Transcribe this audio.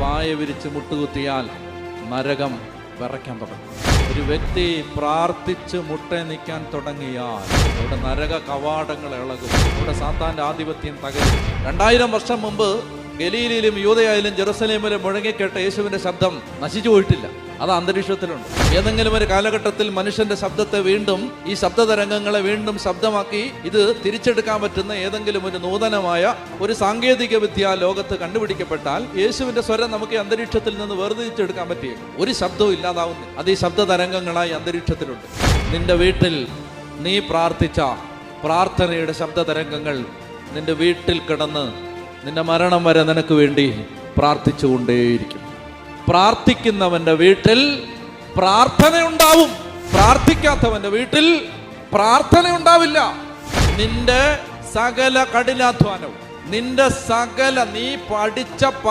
പായ വിരിച്ച് മുട്ടുകുത്തിയാൽ നരകം വിറയ്ക്കാൻ തുടങ്ങും. ഒരു വ്യക്തി പ്രാർത്ഥിച്ച് മുട്ട നിൽക്കാൻ തുടങ്ങിയാൽ അവിടെ നരക കവാടങ്ങൾ ഇളകും. അവിടെ സാത്താന്റെ ആധിപത്യം തകരും. രണ്ടായിരം വർഷം മുമ്പ് ഗലീലിലും യൂതയായാലും ജെറുസലേമിലും മുഴങ്ങിക്കേട്ട യേശുവിന്റെ ശബ്ദം നശിച്ചു പോയിട്ടില്ല. അത് അന്തരീക്ഷത്തിലുണ്ട്. ഏതെങ്കിലും ഒരു കാലഘട്ടത്തിൽ മനുഷ്യന്റെ ശബ്ദത്തെ വീണ്ടും ഈ ശബ്ദതരംഗങ്ങളെ വീണ്ടും ശബ്ദമാക്കി ഇത് തിരിച്ചെടുക്കാൻ പറ്റുന്ന ഏതെങ്കിലും ഒരു നൂതനമായ ഒരു സാങ്കേതിക വിദ്യ ലോകത്ത് കണ്ടുപിടിക്കപ്പെട്ടാൽ യേശുവിന്റെ സ്വരം നമുക്ക് അന്തരീക്ഷത്തിൽ നിന്ന് വേർതിരിച്ചെടുക്കാൻ പറ്റിയേ ഒരു ശബ്ദവും ഇല്ലാതാവുന്നു അത് ഈ ശബ്ദതരംഗങ്ങളായി അന്തരീക്ഷത്തിലുണ്ട്. നിന്റെ വീട്ടിൽ നീ പ്രാർത്ഥിച്ച പ്രാർത്ഥനയുടെ ശബ്ദതരംഗങ്ങൾ നിന്റെ വീട്ടിൽ കിടന്ന് നിന്റെ മരണം വരെ നിനക്ക് വേണ്ടി പ്രാർത്ഥിച്ചുകൊണ്ടേയിരിക്കും. പ്രാർത്ഥിക്കുന്നവന്റെ വീട്ടിൽ പ്രാർത്ഥന ഉണ്ടാവും പ്രാർത്ഥിക്കാത്തവന്റെ വീട്ടിൽ പ്രാർത്ഥന ഉണ്ടാവില്ല നിന്റെ സകല കഠിനാധ്വാനവും നിന്റെ സകല നീ പഠിച്ച